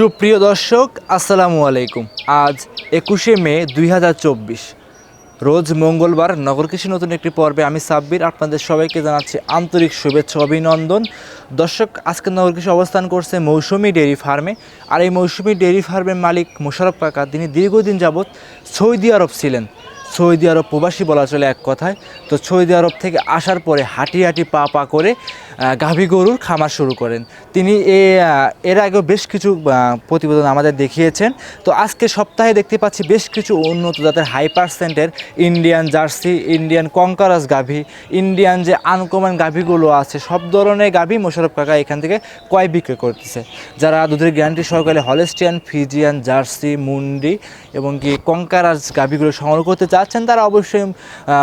সুপ্রিয় দর্শক, আসসালামু আলাইকুম। আজ একুশে মে দুই চব্বিশ। রোজ মঙ্গলবার নগর কৃষি নতুন একটি পর্বে আমি সাব্বির আপনাদের সবাইকে জানাচ্ছি আন্তরিক শুভেচ্ছা অভিনন্দন। দর্শক, আজকে নগর কৃষি অবস্থান করছে মৌসুমি ডেয়ারি ফার্মে। আর এই মৌসুমি ডেয়ারি ফার্মের মালিক মোশারফ কাকা, তিনি দীর্ঘদিন যাবৎ সৌদি আরব ছিলেন। সৌদি আরব প্রবাসী বলা চলে এক কথায়। তো সৌদি আরব থেকে আসার পরে হাঁটি হাঁটি পা পা করে গাভী গরুর খামার শুরু করেন। তিনি এর আগেও বেশ কিছু প্রতিবেদন আমাদের দেখিয়েছেন। তো আজকে সপ্তাহে দেখতে পাচ্ছি বেশ কিছু উন্নত জাতের হাই পার্সেন্টের ইন্ডিয়ান জার্সি, ইন্ডিয়ান কঙ্কারাস গাভী, ইন্ডিয়ান যে আনকমন গাভীগুলো আছে, সব ধরনের গাভী মোশারফ কাকা এখান থেকে কয় বিক্রি করতেছে। যারা দুধের গ্যারান্টি সহকারে হলেস্টিয়ান, ফিজিয়ান, জার্সি, মুন্ডি এবং কি কঙ্কারাস গাভীগুলো সংগ্রহ করতে চাচ্ছেন, তারা অবশ্যই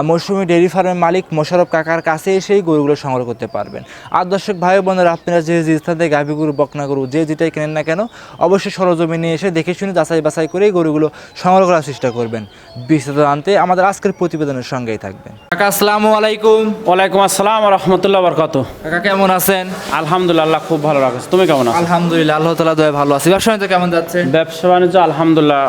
মৌসুমী ডেয়ারি ফার্মের মালিক মোশারফ কাকার কাছে এসেই গরুগুলো সংগ্রহ করতে পারবেন। আর দর্শক ভাই বোনেরা আপনারা যে যে স্থান থেকে গাভী গরু বকনা গরু যে যেটাই কেনেন না কেন অবশ্যই সরজমিনে এসে দেখে শুনে যাচাই বাছাই করে এই গরুগুলো সংগ্রহ করার চেষ্টা করবেন। বিস্তারিত আনতে আমাদের আজকের প্রতিবেদনের সঙ্গেই থাকবেন। কাকা আসসালামু আলাইকুম। ওয়ালাইকুম আসসালাম রহমতুল্লাহ বরকাত কাকা কেমন আছেন? আলহামদুলিল্লাহ খুব ভালো রাখছে তুমি কেমন আছো? আলহামদুলিল্লাহ আল্লাহ তালা দয়া ভালো আছি। ব্যবসা বাণিজ্য কেমন যাচ্ছে? ব্যবসা বাণিজ্য আলহামদুলিল্লাহ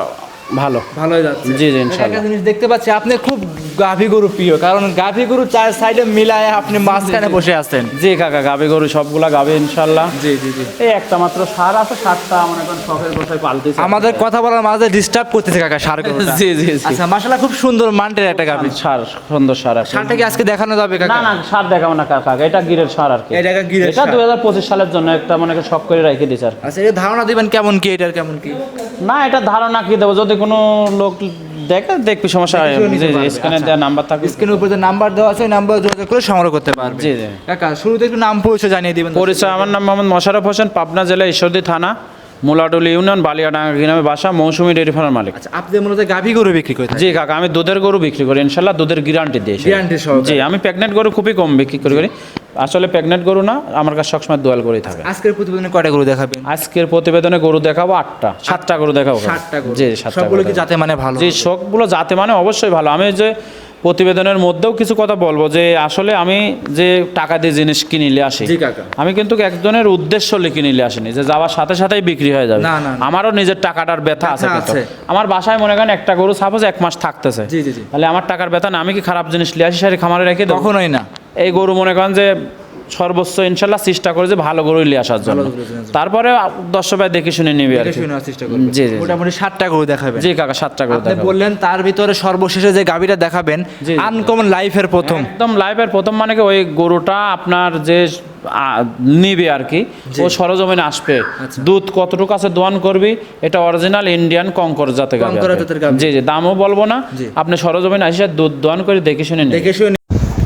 ভালো। ভালোই যাচ্ছে। জি, জি, ইনশাআল্লাহ। জিনিস দেখতে পাচ্ছি আপনি খুব গাভী গরু প্রিয় কারণ গাভী গরু চার সাইডে মিলায় আপনি মাঝখানে বসে আছেন। জি কাকা গাবে গরু সবগুলা গাবে ইনশাল্লাহ। জি জি জি। এই একটা মাত্র সার আছে সারটা মনে করেন শখের বসায় পালতেছে আমাদের কথা বলার মাঝে ডিস্টার্ব করতেছে কাকা সার গরুটা। জি জি জি। আচ্ছা মাশাআল্লাহ খুব সুন্দর মান্টের একটা গাভী। সার সুন্দর সার আছে। সারটা কি আজকে দেখানো যাবে কাকা? না না সার দেখাবো না কাকা এটা গিরের সার আর কি। এটা গিরের এটা সার। দুই হাজার পঁচিশ সালের জন্য একটা মনে করেন শখ করে রেখে দিচ্ছে আর আচ্ছা এটা ধারণা দিবেন কেমন কি এটার কেমন কি? না এটা ধারণা কি দেবো? যদি কোনো লোক দেখে দেখবি সমস্যা হয় স্ক্যানে আচ্ছা। দেওয়া নাম্বার থাকবে স্ক্রিনের উপরে যে নাম্বার দেওয়া আছে নাম্বার যোগাযোগ করে সংগ্রহ করতে পারবে। জি, জি। কাকা শুরুতে একটু নাম পরিচয় জানিয়ে দিবেন পরিচয় আমার নাম মোহাম্মদ মোশারফ হোসেন পাবনা জেলা ঈশ্বরদী থানা। মুলাডুলি ইউনিয়ন বালিয়াডাঙ্গা গ্রামে বাসা মৌসুমী ডেয়ারি ফার্মের মালিক আচ্ছা আপনি মূলত গাভী গরু বিক্রি করে থাকেন জি কাকা আমি দুধের গরু বিক্রি করি ইনশাল্লাহ দুধের গ্যারান্টি দিয়ে Guarantee সহকারে। জি আমি প্রেগনেন্ট গরু খুবই কম বিক্রি করি করি আসলে প্রেগনেন্ট গরু না আমার কাছে সবসময় দোয়াল গরুই থাকে আজকের প্রতিবেদনে কয়টা গরু দেখাবেন আজকের প্রতিবেদনে গরু দেখাবো আটটা সাতটা গরু দেখাবো। ষাটটা গরু জি সাতটা সবগুলো গরু কি। যাতে মানে ভালো জি? সবগুলো যাতে মানে অবশ্যই ভালো আমি যে প্রতিবেদনের মধ্যেও কিছু কথা বলব যে আসলে আমি যে টাকা দিয়ে জিনিস কিনিলে আসি আমি কিন্তু একজনের উদ্দেশ্য লিখে নিলে আসিনি যে যাওয়ার সাথে সাথেই বিক্রি হয়ে যাবে। আমারও নিজের টাকাটার ব্যথা আছে। আমার বাসায় মনে করেন একটা গরু সাপোজ এক মাস থাকতেছে। তাহলে আমার টাকার ব্যথা না আমি কি খারাপ জিনিস লিয়ে আসি সারি খামারে রেখে দেবো কখনোই না এই গরু মনে করেন যে সর্বোচ্চ ইনশাল্লাহ চেষ্টা করে যে ভালো গরু নিয়ে আসার জন্য। তারপরে দশ ভাই দেখে শুনে নিবি আর জি, জি। মোটামুটি ষাটটা গরু দেখাবেন। জি কাকা সাতটা গরু আপনি বললেন তার ভিতরে সর্বশেষে যে গাভীটা দেখাবেন। আনকমন লাইফের প্রথম। একদম লাইভের প্রথম মানে কি ওই গরুটা আপনার যে নিবে আর কি ও সরজমিনে আসবে। আচ্ছা। দুধ কতটুকু আছে দোয়ান করবি এটা অরিজিনাল ইন্ডিয়ান কঙ্কর জাতে। জাতের গাভী। জি জি দামও বলব না। আপনি সরজমিনে আসে দুধ দোয়ান করে দেখে শুনে দেখে শুনে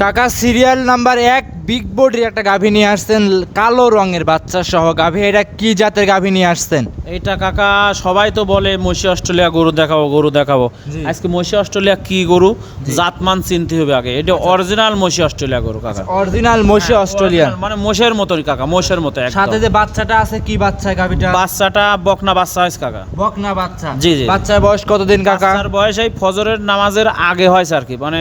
কাকা সিরিয়াল নাম্বার এক বিগ বডির একটা গাভী নিয়ে আসছেন কালো রঙের বাচ্চা সহ গাভী। এটা কি জাতের গাভী নিয়ে আসছেন? এইটা কাকা সবাই তো বলে মসি অস্ট্রেলিয়া গরু দেখাবো গরু দেখাবো। আজকে মসি অস্ট্রেলিয়া কি গরু? জাতমান চিনতে হবে আগে। এটা অরিজিনাল মসি অস্ট্রেলিয়া গরু কাকা। Original Australian. Original, মানে মোষের মতোই কাকা মোষের মতো সাথে যে বাচ্চাটা আছে কি বাচ্চা গাভীটা? বাচ্চাটা বকনা বাচ্চা হয়েছে কাকা। বকনা বাচ্চা। জি, জি। বাচ্চার বয়স কতদিন কাকা? বাচ্চার বয়স এই ফজরের নামাজের আগে হয় আর কি মানে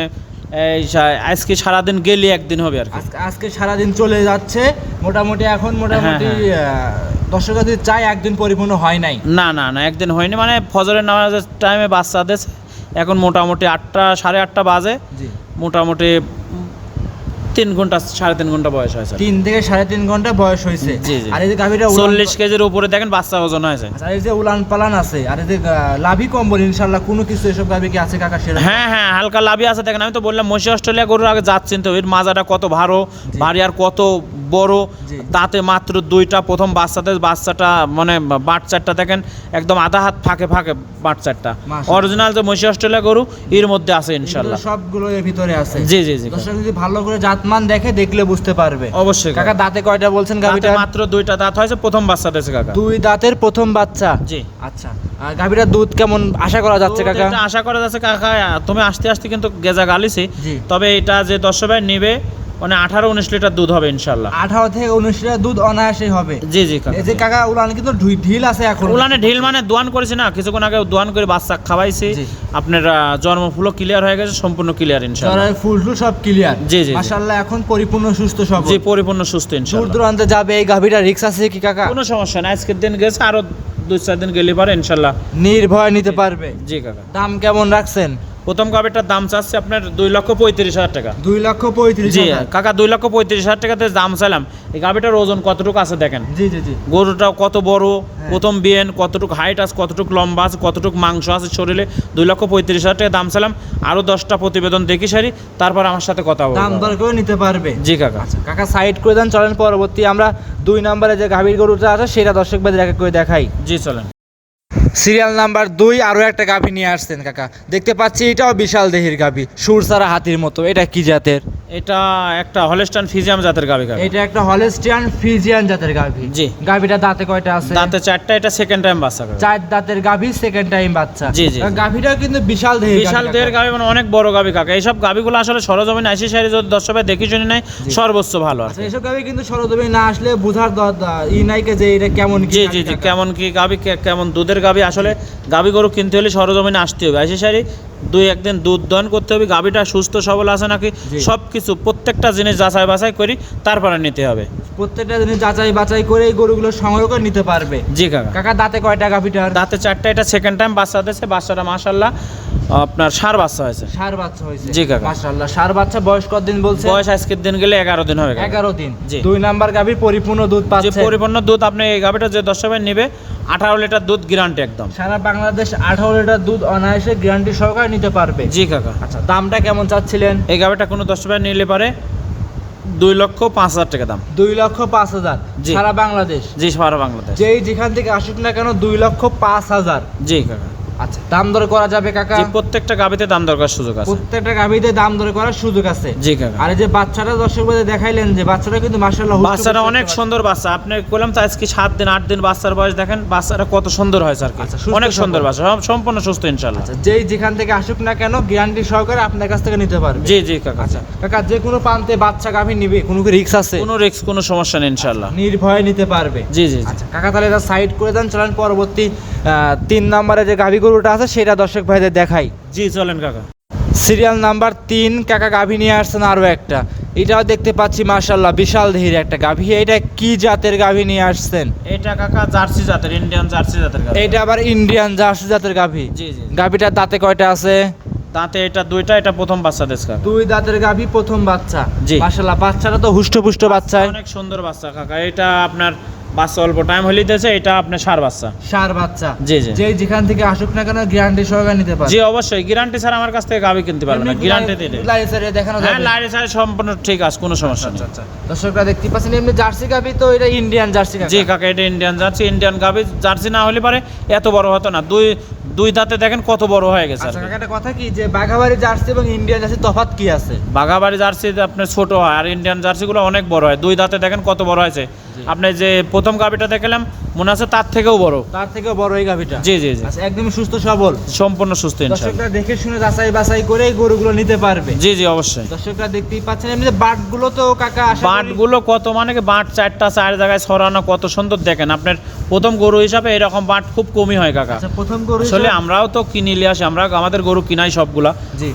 আজকে সারাদিন গেলে একদিন হবে আর আজকে সারাদিন চলে যাচ্ছে। মোটামুটি এখন মোটামুটি হ্যাঁ, দর্শক যদি চাই একদিন পরিপূর্ণ হয় নাই। না না না একদিন হয়নি। মানে ফজরের নামাজের টাইমে বাচ্চাদের এখন মোটামুটি আটটা সাড়ে আটটা বাজে। মোটামুটি তিন ঘণ্টা সাড়ে তিন ঘণ্টা বয়স হয়েছে তিন থেকে সাড়ে তিন ঘণ্টা বয়স হয়েছে। আর এই যে গাভীটা চল্লিশ কেজির উপরে দেখেন বাচ্চা ওজন হয়েছে। আচ্ছা, আর এই যে উলান পালান আছে আর এই যে লাভি কম্বল ইনশাল্লাহ কোনো কিছু এসব গাভী কি আছে কাকা হ্যাঁ হ্যাঁ হালকা লাভই আছে। দেখেন আমি তো বললাম মসি অস্ট্রেলিয়া গরুর আগে যাচ্ছেন তো এর মাজাটা কত ভালো ভারী আর কত বড় তাতে মাত্র দুইটা প্রথম বাচ্চাতে বাচ্চাটা মানে বাচ্চাটা দেখেন একদম আধা হাত ফাঁকে ফাঁকে বাচ্চাটা। অরিজিনাল যে মসি অস্ট্রেলিয়া গরু এর মধ্যে আছে ইনশাল্লাহ সবগুলো এর ভিতরে আছে। জি জি জি যদি ভালো করে জাতমান দেখে দেখলে বুঝতে পারবে। অবশ্যই কাকা দাঁতে কয়টা বলছেন গাভিটা? মাত্র দুইটা দাঁত হয়েছে প্রথম বাচ্চা দিয়েছে কাকা। দুই দাঁতের প্রথম বাচ্চা? জি। আচ্ছা গাভীটার দুধ কেমন আশা করা যাচ্ছে কাকা? আশা করা যাচ্ছে কাকা তুমি আসতে আসতে কিন্তু গেজা গালিছি। তবে এটা যে দর্শক ভাই নেবে মানে আঠারো উনিশ লিটার দুধ হবে ইনশাল্লাহ আঠারো থেকে উনিশ লিটার দুধ অনায়াসে হবে। জি জি এই যে কাকা উলান কিন্তু ঢিল আছে এখন। উলানে ঢিল মানে দোয়ান করেছি না কিছুক্ষণ আগে দোয়ান করে বাচ্চা খাওয়াইছি। আপনার আহ, জন্মফুলও ক্লিয়ার হয়ে গেছে সম্পূর্ণ ক্লিয়ার ইনশাল্লাহ ফুল টুল সব ক্লিয়ার জি, জি। মাশাআল্লাহ এখন পরিপূর্ণ সুস্থ সব জি পরিপূর্ণ সুস্থ দূর ইনশাল্লাহ দূরান্তে যাবে এই গাভীটা রিক্স আছে কি কাকা? কোনো সমস্যা নাই আজকের দিন গেছে আরও দুই চার দিন গেলে পারে ইনশাল্লাহ নির্ভয় নিতে পারবে। জি কাকা। দাম কেমন রাখছেন? প্রথম গাবিটার দাম চাচ্ছে আপনার দুই লক্ষ পঁয়ত্রিশ হাজার টাকা। দুই লক্ষ পঁয়ত্রিশ জি। কাকা দুই লক্ষ পঁয়ত্রিশ হাজার টাকাতে দাম চাইলাম। এই গাবিটার ওজন কতটুকু আছে দেখেন? জি জি জি। গরুটা কত বড় হ্যাঁ। প্রথম বিয়েন কতটুকু হাইট আছে কতটুকু লম্বা আছে কতটুকু মাংস আছে শরীরে দুই লক্ষ পঁয়ত্রিশ হাজার টাকা দাম চাইলাম। আরও দশটা প্রতিবেদন দেখি সারি তারপর আমার সাথে কথা দাম দর করে নিতে পারবে। জি কাকা। কাকা সাইড করে দেন চলেন পরবর্তী আমরা দুই নম্বরে যে গাভীর গরুটা আছে সেটা দর্শক ভাই দেখা করে দেখাই। জি চলেন। সিরিয়াল নাম্বার দুই আরও একটা গাভী নিয়ে আসছেন কাকা। দেখতে পাচ্ছি এটাও বিশাল দেহির গাভী সুর সারা হাতির মতো। এটা কি জাতের? এটা একটা হলস্টান ফিজিয়াম জাতের গাবি কাকা এটা একটা হলেস্টিয়ান ফিজিয়ান জাতের গাভী। জি। গাভীটা দাঁতে কয়টা আছে? দাঁতে চারটা এটা সেকেন্ড টাইম বাচ্চা চার দাঁতের গাভী সেকেন্ড টাইম বাচ্চা। জি, জি। গাভীটাও কিন্তু বিশাল দেহের বিশাল দেহের। গাবি মানে অনেক বড় গাবি কাকা। এইসব গাবিগুলো আসলে সরজমিন আইসি সারি যদি সবাই দেখি শুনি নাই সর্বোচ্চ ভালো আর আচ্ছা এসব গাভী কিন্তু সরদমে না আসলে বুঝার ই নাইকে যে এটা কেমন কি জি জি জি কেমন কি কে- কেমন দুধের গাবি আসলে গাবি গরু কিনতে হলে সরজমিনে আসতে হবে। আইসি সারি দুই একদিন দুধ দহন করতে হবে গাবিটা সুস্থ সবল আছে নাকি? সব কিছু প্রত্যেকটা জিনিস যাচাই বাছাই করি তারপরে নিতে হবে। প্রত্যেকটা জিনিস যাচাই বাছাই করে এই গরুগুলো সংগ্রহ করে নিতে পারবে। জি কাকা। কাকা দাঁতে কয়টা গাভীটার দাঁতে চারটা এটা সেকেন্ড টাইম বাচ্চা দিয়েছে বাচ্চাটা মাশাল্লাহ আপনার সার বাচ্চা হয়েছে। সার বাচ্চা হয়েছে। জি কাকা। মাশাআল্লাহ সার বাচ্চা বয়স কতদিন বলছে? বয়স আজকের দিন গেলে এগারো দিন হবে কাকা। এগারো দিন। জি। দুই নাম্বার গাভীর পরিপূর্ণ দুধ পাচ্ছে। পরিপূর্ণ দুধ আপনি এই গাবিটা যে দশ টাকায় নেবে আঠারো লিটার দুধ গ্যারান্টি একদম। সারা বাংলাদেশ আঠারো লিটার দুধ অনায়াসে গ্যারান্টি সহকারে নিতে পারবে। জি কাকা। আচ্ছা দামটা কেমন চাচ্ছিলেন? এই গাবিটা কোনো দশ টাকা নিলে পারে দুই লক্ষ পাঁচ হাজার টাকা দাম। দুই লক্ষ পাঁচ হাজার। সারা বাংলাদেশ? জি সারা বাংলাদেশ। যেই যেখান থেকে আসুক না কেন দুই লক্ষ পাঁচ হাজার। জি কাকা। আচ্ছা দাম দর করা যাবে কাকা? প্রত্যেকটা গাবিতে দাম দরকার সুযোগ আছে। প্রত্যেকটা গাভীতে দাম দর করার সুযোগ আছে? জি কাকা। আর যে বাচ্চাটা দর্শক ভাইদের দেখাইলেন যে বাচ্চাটা কিন্তু মার্শাল্লাহ বাচ্চারা অনেক সুন্দর বাচ্চা। আপনি বললাম তো আজকে সাত দিন আট দিন বাচ্চার বয়স দেখেন বাচ্চারা কত সুন্দর হয়েছে আর কি আচ্ছা, অনেক সুন্দর বাচ্চা সম্পূর্ণ সুস্থ ইনশাল্লাহ আচ্ছা যেই যেখান থেকে আসুক না কেন গ্যারান্টি সহকারে আপনার কাছ থেকে নিতে পারবে। জি জি কাকা। আচ্ছা কাকা যে কোনো প্রান্তে বাচ্চা গাভী নিবে কোনো কি রিক্স আছে? কোনো রিস্ক কোনো সমস্যা নেই ইনশাল্লাহ নির্ভয়ে নিতে পারবে। জি জি। আচ্ছা কাকা তাহলে এটা সাইড করে দেন চলেন পরবর্তী আহ, তিন নম্বরে যে গাভী গরুটা আছে সেটা দর্শক ভাইদের দেখাই। জি চলেন কাকা। সিরিয়াল নাম্বার তিন কাকা গাভী নিয়ে আসছেন আরও একটা। এটাও দেখতে পাচ্ছি মার্শাল্লাহ বিশাল ধীর একটা গাভী। এটা কি জাতের গাভী নিয়ে আসছেন? এটা কাকা জার্সি জাতের ইন্ডিয়ান জার্সি জাতের গাভি। এইটা আবার ইন্ডিয়ান জার্সি জাতের গাভী? জি জি গাভীটার দাঁতে কয়টা আছে? দাঁতে এটা দুইটা এটা প্রথম বাচ্চা দেশ কাকা। দুই দাঁতের গাভী প্রথম বাচ্চা। জি। মার্শাল্লাহ বাচ্চাটা তো হুষ্টপুষ্ট বাচ্চা। অনেক সুন্দর বাচ্চা কাকা। এটা আপনার বাচ্চা অল্প টাইম হলেই দিয়েছে এটা আপনার সার বাচ্চা। সার বাচ্চা। জি, জি। যে যেখান থেকে আসুক না কেন গ্যারান্টি সহকারে নিতে পারে জি অবশ্যই। গ্যারান্টি ছাড়া আমার কাছ থেকে গাবি কিনতে পারবে না। গ্যারান্টি দিলে দেখানো হ্যাঁ যাবে। ছাড়া সম্পূর্ণ ঠিক আছে কোনো সমস্যা নেই। আচ্ছা দর্শকরা দেখতে পাচ্ছেন এমনি জার্সি গাবি তো এটা ইন্ডিয়ান জার্সি জি কাকা। এটা ইন্ডিয়ান জার্সি। ইন্ডিয়ান গাবি জার্সি না হলে পারে এত বড় হতো না। দুই দুই দাঁতে দেখেন কত বড় হয়ে গেছে আচ্ছা। কাকা কথা কি? যে বাঘাবাড়ি জার্সি এবং ইন্ডিয়ান জার্সি তফাৎ কি আছে? বাঘাবাড়ি জার্সি আপনার ছোট হয় আর ইন্ডিয়ান জার্সিগুলো অনেক বড় হয়। দুই দাঁতে দেখেন কত বড় হয়েছে। আপনি যে প্রথম গাবিটা দেখলাম মনে আছে তার থেকেও বড়। তার থেকেও বড় এই গাভীটা? জি জি জি। আচ্ছা একদমই সুস্থ সবল। সম্পূর্ণ সুস্থ দর্শকরা দেখে শুনে যাচাই বাছাই করে এই গরুগুলো নিতে পারবে। জি জি অবশ্যই। দর্শকরা দেখতেই পাচ্ছেন এমনি বাটগুলো তো কাকা বাঁটগুলো কত মানে কি? বাঁট চারটা চার জায়গায় ছড়ানো কত সুন্দর দেখেন। আপনার প্রথম গরু হিসাবে এরকম বাঁট খুব কমই হয় কাকা। আচ্ছা প্রথম গরু আসলে আমরাও তো কিনে নিয়ে আসি আমরা আমাদের গরু কিনাই সবগুলা।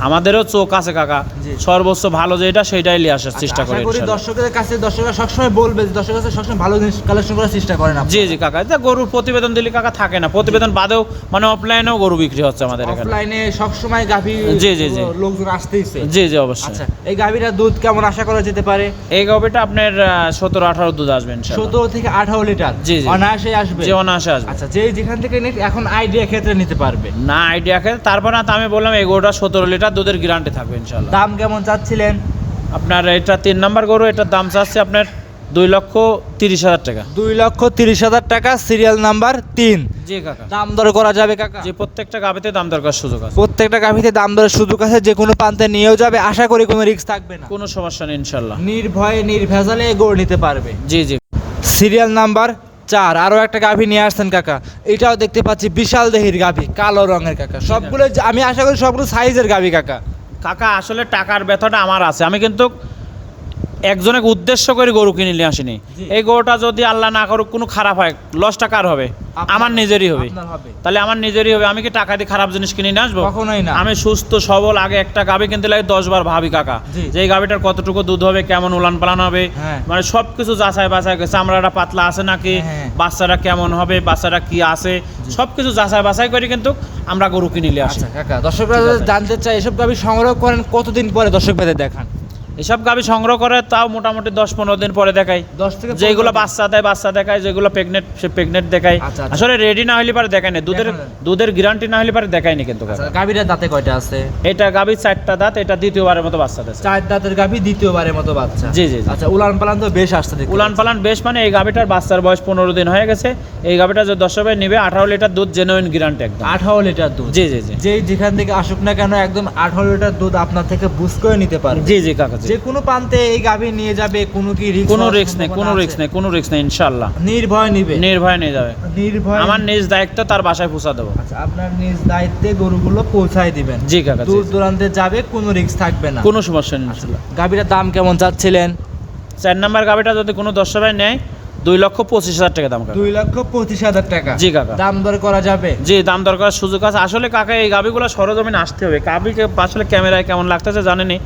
আমাদেরও চোখ আছে কাকা। সর্বোচ্চ ভালো যেটা সেটাই নিয়ে আসার আচ্ছা, চেষ্টা করি দর্শকদের কাছে দর্শকরা সবসময় বলবে দর্শকের কাছে সবসময় ভালো জিনিস কালেকশন করার চেষ্টা করেন আপনি। জি জি কাকা। এটা গরুর প্রতিবেদন দিলে কাকা থাকে না। প্রতিবেদন বাদেও মানে অফলাইনেও গরু বিক্রি হচ্ছে আমাদের এখানে। অফলাইনে সবসময় গাভী জি, জি, জি। লোকজন আসতেইছে। জি জি অবশ্যই। আচ্ছা এই গাভীটার দুধ কেমন আশা করা যেতে পারে? এই গাভিটা আপনার সতেরো আঠারো দুধ আসবে সতেরো থেকে আঠারো লিটার? জি, জি। অনায়াসে আসবে? যে অনায়াসে আসবে। আচ্ছা যে যেখান থেকে এখন আইডিয়া ক্ষেত্রে নিতে পারবে। না আইডিয়া খেয়ে তারপর না আমি বললাম এই গরুটা সতেরো লিটার দুধের গ্যারান্টি থাকবে ইনশাল্লাহ দাম কেমন চাচ্ছিলেন? আপনার এটা তিন নাম্বার গরু এটার দাম চাচ্ছে আপনার দুই লক্ষ তিরিশ হাজার টাকা। দুই লক্ষ তিরিশ হাজার টাকা সিরিয়াল নাম্বার তিন। জি কাকা। দাম দর করা যাবে কাকা? যে প্রত্যেকটা গাভিতে দাম দরকার সুযোগ আছে। প্রত্যেকটা গাভীতে দাম দরের সুযোগ আছে যে কোনো প্রান্তে নিয়েও যাবে আশা করি কোনো রিস্ক থাকবে না। কোনো সমস্যা নেই ইনশাল্লাহ নির্ভয়ে নির্ভেজালে গরু নিতে পারবে। জি জি। সিরিয়াল নাম্বার চার আরও একটা গাভী নিয়ে আসছেন কাকা। এটাও দেখতে পাচ্ছি বিশাল দেহির গাভী, কালো রঙের কাকা। সবগুলো আমি আশা করি সবগুলো সাইজের গাভী কাকা। কাকা, আসলে টাকার ব্যথাটা আমার আছে। আমি কিন্তু একজনকে উদ্দেশ্য করে গরু কিনে নিয়ে আসেনি। এই গরুটা যদি আল্লাহ না করুক কোনো খারাপ হয় লসটা কার হবে? আমার নিজেরই হবে। তাহলে আমার নিজেরই হবে। আমি কি টাকা দিয়ে খারাপ জিনিস কিনে নিয়ে আসব? কখনোই না। আমি সুস্থ সবল আগে একটা গাভি কিনতে লাগে দশ বার ভাবি কাকা। যে এই গাভিটার কতটুকু দুধ হবে কেমন উলান পালান হবে হ্যাঁ। মানে সব কিছু যাচাই বাছাই করে চামড়াটা পাতলা আছে নাকি হ্যাঁ। বাচ্চাটা কেমন হবে বাচ্চাটা কি আছে সব কিছু যাচাই বাছাই করে কিন্তু আমরা গরু কিনে নিয়ে আসি। আচ্ছা কাকা। দর্শকরা। জানতে চাই এসব গাভি সংগ্রহ করেন কতদিন পরে? দর্শক দেখান। এসব গাভি সংগ্রহ করে তাও মোটামুটি দশ পনেরো দিন পরে দেখাই। দশ থেকে যেগুলো বাচ্চা দেয় বাচ্চা দেখায় যেগুলো প্রেগনেন্ট সে প্রেগনেন্ট দেখায়। আচ্ছা, আচ্ছা। আসলে রেডি না হলে পারে দেখায় না। দুধের দুধের গ্যারান্টি না হলে পারে দেখায়নি কিন্তু। আচ্ছা, দাঁতে কয়টা আছে? এটা গাভীর চারটা দাঁত এটা দ্বিতীয়বারের মতো বাচ্চা দেয় চার দাঁতের গাভী দ্বিতীয়বারের মতো বাচ্চা। জি, জি। আচ্ছা উলান পালান তো বেশ আসছে উলান পালান বেশ মানে এই গাভিটার বাচ্চার বয়স পনেরো দিন হয়ে গেছে। এই গাভিটা যে দশ ভাই নিবে আঠারো লিটার দুধ জেনুইন গ্যারান্টি একদম। আঠারো লিটার দুধ। জি জি জি। যেই যেখান থেকে আসুক না কেন একদম আঠারো লিটার দুধ আপনার থেকে বুঝ করে নিতে পারবে। জি জি কাকা যে কোনো প্রান্তে এই গাভী নিয়ে যাবে কোনো কি রিস্ক কোনো রিস্ক নেই কোনো রিস্ক নেই কোনো রিস্ক নেই ইনশাল্লাহ নির্ভয় নিবে? নির্ভয় নিয়ে যাবে। নির্ভয় আমার নিজ দায়িত্ব তার বাসায় পৌঁছা দেবো। আচ্ছা আপনার নিজ দায়িত্বে গরুগুলো পৌঁছায় দিবেন। জি কাকা দূর দূরান্তে যাবে কোনো রিস্ক থাকবে না। কোনো সমস্যা নেই ইনশাআল্লাহ। গাভীটার দাম কেমন চাচ্ছিলেন? চার নাম্বার গাভীটা যদি কোনো ভাই নেয় দুই লক্ষ পঁচিশ হাজার টাকা দাম দুই লক্ষ পঁচিশ হাজার টাকা। জি কাকা। দাম দর করা যাবে? জি দাম দরকার সুযোগ আছে। আসলে কাকা এই গাভিগুলো সরজমিন আসতে হবে। গাভিকে আসলে ক্যামেরায় কেমন লাগতেছে জানেনি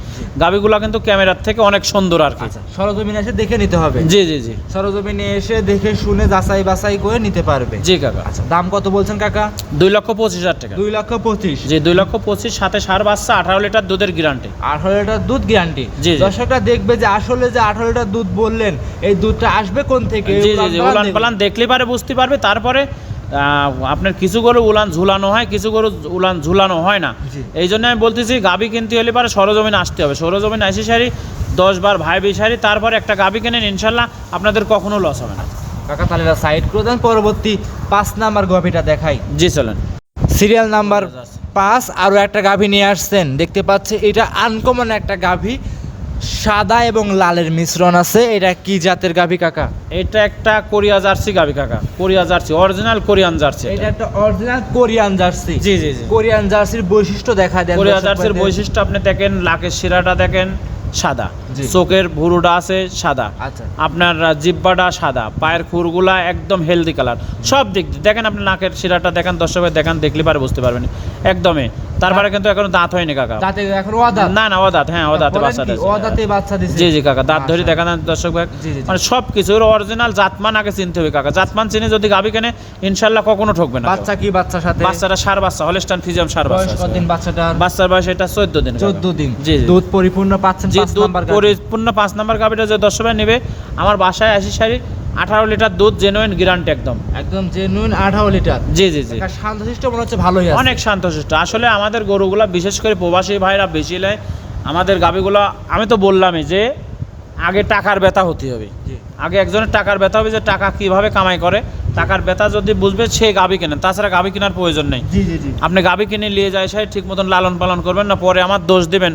গাভিগুলো কিন্তু ক্যামেরার থেকে অনেক সুন্দর আর কি। আচ্ছা সরজমিনে এসে দেখে নিতে হবে। জি জি জি। সরজমিনে এসে দেখে শুনে যাচাই বাছাই করে নিতে পারবে। জি কাকা। আচ্ছা দাম কত বলছেন কাকা? দুই লক্ষ পঁচিশ হাজার টাকা। দুই লক্ষ পঁচিশ। জি দুই লক্ষ পঁচিশ সাথে সার বাচ্চা আঠারো লিটার দুধের গ্যারান্টি আঠারো লিটার দুধ গ্যারান্টি জি। দর্শকরা দেখবে যে আসলে যে আঠারো লিটার দুধ বললেন এই দুধটা আসবে কোন থেকে? জি জি জি উলান পালান দেখলে পারে বুঝতে পারবে তারপরে আপনার কিছু গরু উলান ঝুলানো হয় কিছু গরু উলান ঝুলানো হয় না। এই জন্য আমি বলতেছি গাবি কিনতে হলে পারে সরজমিন আসতে হবে। সরজমিন আসি সারি দশ বার ভাই বিশারি তারপরে একটা গাবি কেনেন ইনশাল্লাহ আপনাদের কখনো লস হবে না। কাকা তাহলে সাইড করে দেন পরবর্তী পাঁচ নাম্বার গভিটা দেখাই। জি চলেন। সিরিয়াল নাম্বার পাঁচ আরও একটা গাভী নিয়ে আসছেন দেখতে পাচ্ছি এটা আনকমন একটা গাভী। সাদা এবং লালের মিশ্রণ আছে। এটা কি জাতের গাভি কাকা? এটা একটা কোরিয়া জার্সি গাভি কাকা। Korea jersey original Korean jersey এটা। একটা অরিজিনাল কোরিয়ান জার্সি। জি জি জি। কোরিয়ান জার্সির বৈশিষ্ট্য দেখা দেন কোরিয়া জার্সির বৈশিষ্ট্য আপনি দেখেন লাকের শিরাটা দেখেন সাদা। চোখের ভুরুটা আছে সাদা। আচ্ছা। আপনার জিব্বাটা সাদা পায়ের খুরগুলা একদম হেলদি কালার সব দিক দিয়ে দেখেন আপনি নাকের শিরাটা দেখেন দর্শকের দেখেন দেখলে পারে বুঝতে পারবেন। একদমই। তারপরে কিন্তু এখনও দাঁত হয়নি কাকা। দাঁতে এখন ও না না ও দাঁত হ্যাঁ ও দাঁতে বাচ্চা দিয়েছে। বাচ্চা জি জি কাকা দাঁত ধরে। দেখা দেন দর্শক ভাই। মানে সব কিছু অরিজিনাল জাতমান আগে চিনতে হবে কাকা। জাতমান চিনে যদি গাবি কেনে ইনশাল্লাহ কখনো ঠকবে না। বাচ্চা কি বাচ্চার সাথে? বাচ্চাটা সার বাচ্চা হলস্টান ফিজিয়াম সার বাচ্চা কতদিন বাচ্চাটার? বাচ্চার বয়স এটা চোদ্দ দিন কাকা। চোদ্দ দিন। জি জি। দুধ পরিপূর্ণ পাচ্ছেন পাঁচ নাম্বার। পরিপূর্ণ পাঁচ নম্বর গাভিটা যে দশ নেবে আমার বাসায় আশি সারি আঠারো লিটার দুধ জেনুইন গ্যারান্টি একদম। একদম জেনুইন আঠারো লিটার। জি জি জি। শান্ত শিষ্ট মনে হচ্ছে ভালোই অনেক শান্তশিষ্ট। আসলে আমাদের গরুগুলো বিশেষ করে প্রবাসী ভাইরা বেশি নেয়। আমাদের গাভিগুলো আমি তো বললামই যে আগে টাকার ব্যথা হতে হবে। আগে একজনের টাকার ব্যথা হবে যে টাকা কীভাবে কামাই করে। টাকার ব্যথা যদি বুঝবে সে গাবি কেনে। তাছাড়া গাবি কেনার প্রয়োজন নেই। আপনি গাবি কিনে নিয়ে যায় সে ঠিক মতন লালন পালন করবেন না পরে আমার দোষ দেবেন।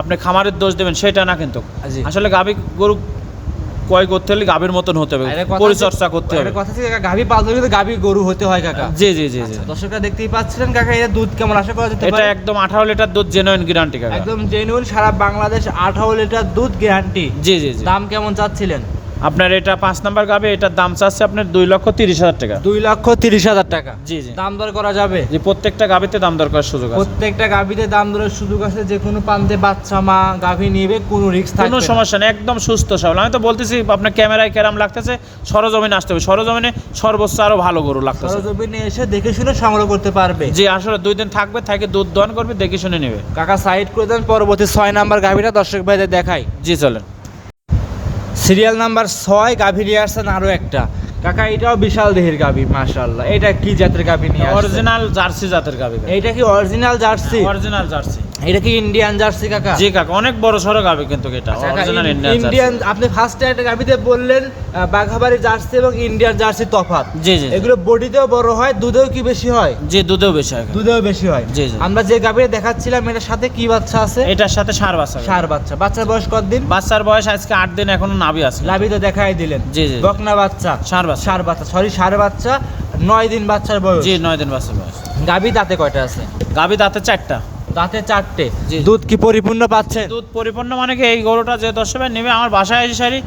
আপনি খামারের দোষ দেবেন সেটা না কিন্তু। আসলে গাবি গরু ক্রয় করতে হলে গাভীর মতন হতে হবে পরিচর্যা করতে হবে। কথা হচ্ছে গাভী পালতে কিন্তু গাভী গরু হতে হয় কাকা। জি জি জি জি। আচ্ছা, দর্শকরা দেখতেই পাচ্ছিলেন কাকা এর দুধ কেমন? আশা করা যেতে এটা একদম আঠারো লিটার দুধ জেনুইন গ্যারান্টি কাকা। একদম জেনুইন সারা বাংলাদেশ আঠারো লিটার দুধ গ্যারান্টি জি জি জি। দাম কেমন চাচ্ছিলেন? আপনার এটা পাঁচ নাম্বার গাবে এটার দাম চাচ্ছে আপনার দুই লক্ষ তিরিশ হাজার টাকা। দুই লক্ষ তিরিশ হাজার টাকা। জি জি। দাম দর করা যাবে? যে প্রত্যেকটা গাবিতে দাম দর করার সুযোগ আছে। প্রত্যেকটা গাভীতে দাম দরের সুযোগ আছে যে কোনো প্রান্তে বাচ্চা মা গাভী নিবে কোনো রিস্ক থাকবে কোনো সমস্যা নেই একদম সুস্থ সবল। আমি তো বলতেছি আপনার ক্যামেরায় কেরাম লাগতেছে সরজমিনে আসতে হবে। সরজমিনে সর্বোচ্চ আরও ভালো গরু লাগতেছে। সরজমিনে এসে দেখে শুনে সংগ্রহ করতে পারবে। জি আসলে দুই দিন থাকবে থাকে দুধ দহন করবে দেখে শুনে নেবে। কাকা সাইড করে দেন পরবর্তী ছয় নাম্বার গাভীটা দর্শক ভাইদের দেখাই। জি চলেন। সিরিয়াল নাম্বার ছয় গাভী নিয়ে আসছেন আরও একটা। কাকা এটাও বিশাল দেহের গাভী মাশাল্লাহ এটা কি জাতের গাভী নিয়ে অরিজিনাল জার্সি জাতের গাভী এটা কি অরিজিনাল জার্সি? Original jersey. এটা কি ইন্ডিয়ান জার্সি কাকা? জি কাকা অনেক বড় সড়ো গাবি কিন্তু এটা অরিজিনাল ইন্ডিয়ান ইন্ডিয়ান আপনি ফার্স্টে একটা গাভীতে বললেন বাঘাবাড়ি জার্সি এবং ইন্ডিয়ান জার্সি তফাৎ। জি জি। এগুলো বডিতেও বড় হয় দুধেও কি বেশি হয়? জি দুধেও বেশি হয় দুধেও বেশি হয়। জি, জি। আমরা যে গাভীটা দেখাচ্ছিলাম এটার সাথে কি বাচ্চা আছে? এটার সাথে সার বাচ্চা সার বাচ্চা। বাচ্চার বয়স কতদিন? বাচ্চার বয়স আজকে আট দিন এখনও নাভি আছে। লাভি তো দেখাই দিলেন। জি, জি। বকনা বাচ্চা। সার বাচ্চা। সার বাচ্চা সরি সার বাচ্চা। নয় দিন বাচ্চার বয়স। জি নয় দিন বাচ্চার বয়স। গাভী দাঁতে কয়টা আছে? গাভি দাঁতে চারটা। দাঁতে চারটে। দুধ কি পরিপূর্ণ পাচ্ছে দুধ পরিপূর্ণ মানে কি এই গরুটা যে দশ নেবে আমার বাসায় এসে সারি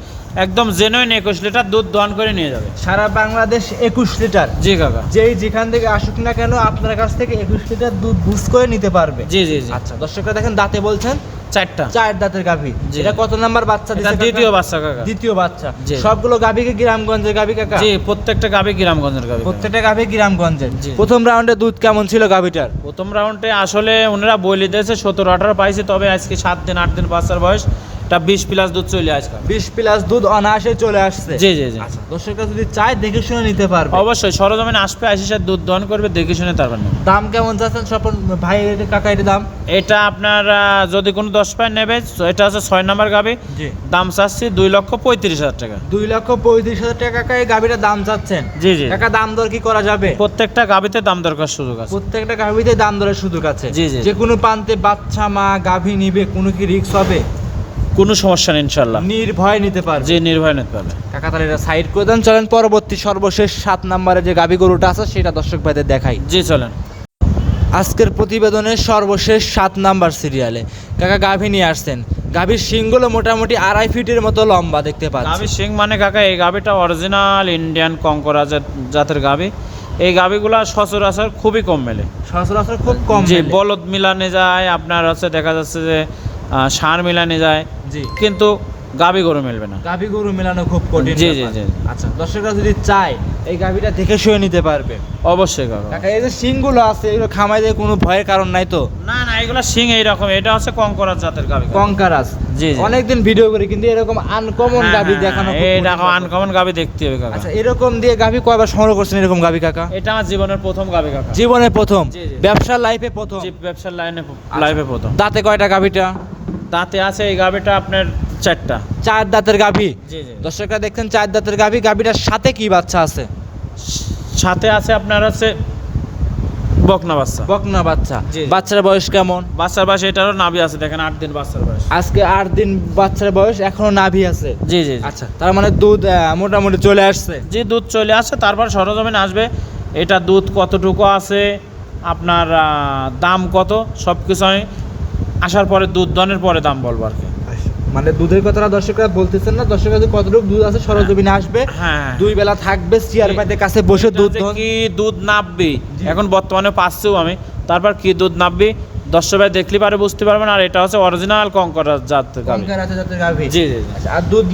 একদম জেনুইন একুশ লিটার দুধ দহন করে নিয়ে যাবে। সারা বাংলাদেশ একুশ লিটার? জি কাকা। যেই যেখান থেকে আসুক না কেন আপনার কাছ থেকে একুশ লিটার দুধ বুস করে নিতে পারবে। জি জি জি। আচ্ছা দর্শকরা দেখেন দাঁতে বলছেন চারটা। চার দাঁতের গাভী। এটা কত নাম্বার বাচ্চা দিছে দ্বিতীয় বাচ্চা কাকা। দ্বিতীয় বাচ্চা। সবগুলো গাভীকে গ্রামগঞ্জের গাভী কাকা? জি প্রত্যেকটা গাভী গ্রামগঞ্জের গাভী প্রত্যেকটা গাভী গ্রামগঞ্জের। প্রথম রাউন্ডে দুধ কেমন ছিল গাভীটার? প্রথম রাউন্ডে আসলে ওনারা বলে দিয়েছে সতেরো আঠারো পাইছে তবে আজকে সাত দিন আট দিন বাচ্চার বয়স। এটা বিশ প্লাস দুধ চলে আজকে বিশ প্লাস দুধ অনায়াসে চলে আসছে। জি জি জি। আচ্ছা দর্শকরা যদি চায় দেখে শুনে নিতে পারবে। অবশ্যই সরজমিনে আসবে আসি সে দুধ দহন করবে দেখে শুনে তারপর দাম কেমন চাচ্ছেন স্বপন ভাই কাকা এটা দাম? এটা আপনার যদি কোনো দশ পায় নেবে এটা হচ্ছে ছয় নম্বর গাবি। জি। দাম চাচ্ছি দুই লক্ষ পঁয়ত্রিশ হাজার টাকা। দুই লক্ষ পঁয়ত্রিশ হাজার টাকা কাকা এই গাভীটার দাম চাচ্ছেন? জি জি। কাকা দাম দর কি করা যাবে? প্রত্যেকটা গাবিতে দাম দরকার সুযোগ আছে। প্রত্যেকটা গাভীতে দাম দরের সুযোগ আছে। জি, জি, যে কোনো প্রান্তে বাচ্চা মা গাভী নিবে কোনো কি রিস্ক হবে? কোনো সমস্যা নেই ইনশাল্লাহ নির্ভয় নিতে পারবে। যে নির্ভয় নিতে পারবে। কাকা তাহলে এটা সাইড করে দেন চলেন পরবর্তী সর্বশেষ সাত নম্বরে যে গাভী গরুটা আছে সেটা দর্শক ভাইদের দেখাই। জি চলেন। আজকের প্রতিবেদনের সর্বশেষ সাত নাম্বার সিরিয়ালে কাকা গাভী নিয়ে আসছেন। গাভীর শিংগুলো মোটামুটি আড়াই ফিটের মতো লম্বা দেখতে পাচ্ছি। গাভি সিং মানে কাকা এই গাভীটা অরিজিনাল ইন্ডিয়ান কঙ্করা জাতের গাভি। এই গাভীগুলো সচরাচর খুবই কম মেলে। সচরাচর খুব কম যে বলদ মিলানে যায় আপনার হচ্ছে দেখা যাচ্ছে যে আহ, ষাঁড় মিলানে যায় জি কিন্তু গাভি গরু মিলবে না। গাভী গরু মেলানো খুব কঠিন জি, জি, জি। আচ্ছা দর্শকরা যদি চায় এই গাভীটা দেখে শুয়ে নিতে পারবে। অবশ্যই কাকা এই যে শিংগুলো আছে এগুলো খামাই দিয়ে কোনো ভয়ের কারণ নাই তো? না না এগুলো সিং এইরকম এটা হচ্ছে কঙ্করা জাতের গাভি কঙ্কারাস জি, জি। অনেকদিন ভিডিও করি কিন্তু এরকম আনকমন গাভী দেখানো খুব এই কঠিন দেখো আনকমন গাভি দেখতে হবে কাকা। আচ্ছা এরকম দিয়ে গাভী কয়বার সংগ্রহ করছেন এরকম গাভী কাকা? এটা আমার জীবনের প্রথম গাভি কাকা। জীবনে প্রথম। ব্যবসার লাইফে প্রথম? জি, ব্যবসার লাইনে লাইফে প্রথম। দাঁতে কয়টা গাভীটা দাঁতে আছে এই গাভিটা আপনার চারটা। চার দাঁতের গাভী? জি জি। দর্শকরা দেখছেন চার দাঁতের গাভী গাভীটার সাথে কি বাচ্চা আছে? সাথে আছে আপনার আছে বকনা বাচ্চা। বকনা বাচ্চা। বাচ্চার বয়স কেমন? বাচ্চার বয়স এটারও নাভি আছে দেখেন আট দিন বাচ্চার বয়স। আজকে আট দিন বাচ্চার বয়স এখনও নাভি আছে। জি জি জি। আচ্ছা তার মানে দুধ মোটামুটি চলে আসছে। জি দুধ চলে আসছে তারপর সরজমিন আসবে। এটা দুধ কতটুকু আছে আপনার দাম কত সব কিছু আমি আসার পরে দুধ দনের পরে দাম বলব আর কি। মানে দুধের কথাটা দর্শকরা বলতেছেন না দর্শকরা কতটুকু দুধ আছে সরজমিনে আসবে হ্যাঁ। দুই বেলা থাকবে চেয়ার পাতে কাছে বসে দুধ কি দুধ নাববি এখন বর্তমানে পাচ্ছেও আমি তারপর কি দুধ নাববি দর্শক ভাই দেখলে পারে বুঝতে পারবেন আর এটা হচ্ছে অরিজিনাল কঙ্কর জাতের গাভী। জি জি জি। আচ্ছা, আর দুধ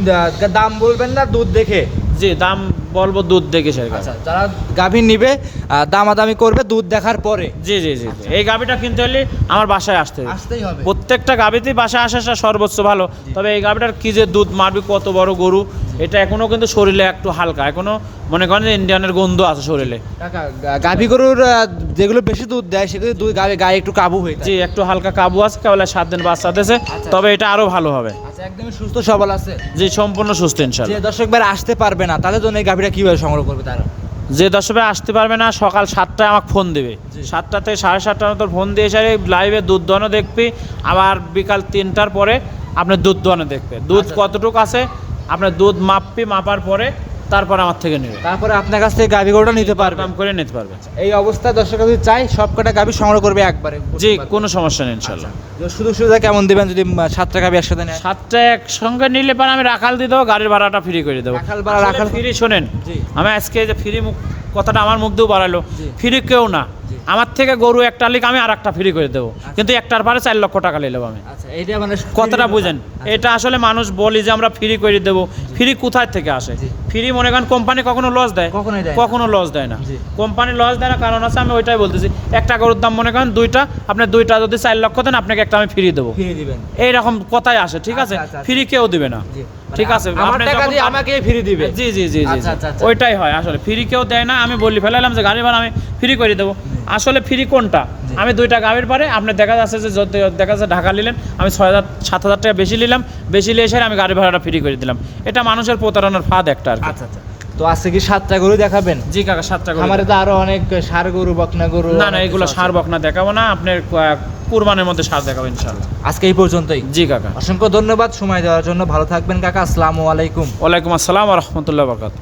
দাম বলবেন না দুধ দেখে? জি দাম বলব দুধ দেখে সে আচ্ছা যারা গাভী নিবে দামাদামি করবে দুধ দেখার পরে। জি জি জি জি। এই গাভীটা কিনতে হলে আমার বাসায় আসতে হবে। আসতেই হবে। প্রত্যেকটা গাভীতেই বাসায় আসাটা সর্বোচ্চ ভালো। তবে এই গাভীটার কি যে দুধ মারবে কত বড় গরু এটা এখনও কিন্তু শরীরে একটু হালকা এখনও মনে করেন যে ইন্ডিয়ানের গন্ধ আছে শরীরে। গাভী গরুর যেগুলো বেশি দুধ দেয় সেগুলো দুধ গায়ে গায়ে একটু কাবু হয়ে জি একটু হালকা কাবু আছে কেবল সাত দিন বাচ্চা দিয়েছে আচ্ছা। তবে এটা আরও ভালো হবে। আচ্ছা একদমই সুস্থ সবল আছে। জি সম্পূর্ণ সুস্থ ইনশাল্লাহ। দর্শক ভাই আসতে পারবে না তাদের জন্য এই গাভীটা কীভাবে সংগ্রহ করবে তারা? যে ভাই আসতে পারবে না সকাল সাতটায় আমাকে ফোন দেবে। সাতটা থেকে সাড়ে সাতটার মতো ফোন দিয়ে এসে লাইভে দুধ দোয়ানো দেখবি আবার বিকাল তিনটার পরে আপনার দুধ দোয়ানো দেখবে। দুধ আচ্ছা। কতটুকু আছে আপনার দুধ মাপবি মাপার পরে তারপর আমার থেকে নেবে। তারপরে আপনার কাছ থেকে গাভী গরুটা নিতে পারবে। দাম করে নিতে পারবে। এই অবস্থায় দর্শক যদি চাই সব কটা গাভী সংগ্রহ করবে একবারে। জি কোনো সমস্যা নেই ইনশাল্লাহ। সুযোগ সুবিধা কেমন দিবেন যদি সাতটা গাভী একসাথে নেয়? সাতটা একসঙ্গে নিলে পরে আমি রাখাল দিয়ে দেবো গাড়ির ভাড়াটা ফ্রি করে দেবো। রাখাল ভাড়া, রাখাল- ফ্রি শোনেন জি। আমি আজকে যে ফ্রি মুখ কথাটা আমার মুখ দিয়েও বাড়ালো। ফ্রি কেউ না। আমার থেকে গরু একটা লিখ আমি আর একটা ফ্রি করে দেবো। কিন্তু একটার পরে চার লক্ষ টাকা নেব আমি। আচ্ছা এইটা মানে বুঝেন। এটা আসলে মানুষ বলি যে আমরা ফ্রি করে দেবো। ফ্রি কোথায় থেকে আসে? ফ্রি মনে করেন কোম্পানি কখনো লস দেয়। কখনো লস দেয় না। কোম্পানি লস দেয় না কারণ আছে আমি ওইটাই বলতেছি। একটা গরুর দাম মনে করেন দুইটা আপনি দুইটা যদি চার লক্ষ দেন আপনাকে একটা আমি ফ্রি দেবো। এইরকম কথাই আসে ঠিক আছে? আচ্ছা, আচ্ছা, ফ্রি কেউ দিবে না। ঠিক আছে? আমাকে ফ্রি দিবে। জি জি জি জি আচ্ছা। আচ্ছা, আচ্ছা। ওইটাই হয়। আসলে ফ্রি কেউ দেয় না আমি বলি ফেলাইলাম যে গাড়ি ভাড়া আমি ফ্রি করে দেবো। আসলে ফ্রি কোনটা। আমি দুইটা গাড়ির পরে আপনি দেখা যাচ্ছে যে দেখা যাচ্ছে ঢাকা নিলেন আমি ছয় হাজার সাত হাজার টাকা বেশি নিলাম বেশি নিয়ে এসে আমি গাড়ি ভাড়াটা ফ্রি করে দিলাম। এটা মানুষের প্রতারণার ফাঁদ একটা আর আচ্ছা আচ্ছা। তো আজকে কি সাতটা গরু দেখাবেন? জি কাকা সাতটা করে আমারে তো আরও অনেক সার গরু বকনা গরু না না এগুলো সার। বকনা দেখাবো না আপনার কুরবানের মধ্যে সার দেখাবো ইনশাল্লাহ আজকে এই পর্যন্তই। জি কাকা। অসংখ্য ধন্যবাদ সময় দেওয়ার জন্য। ভালো থাকবেন কাকা আসসালামু আলাইকুম। ওয়ালাইকুম আসসালাম রহমতুল্লাহ বরকাত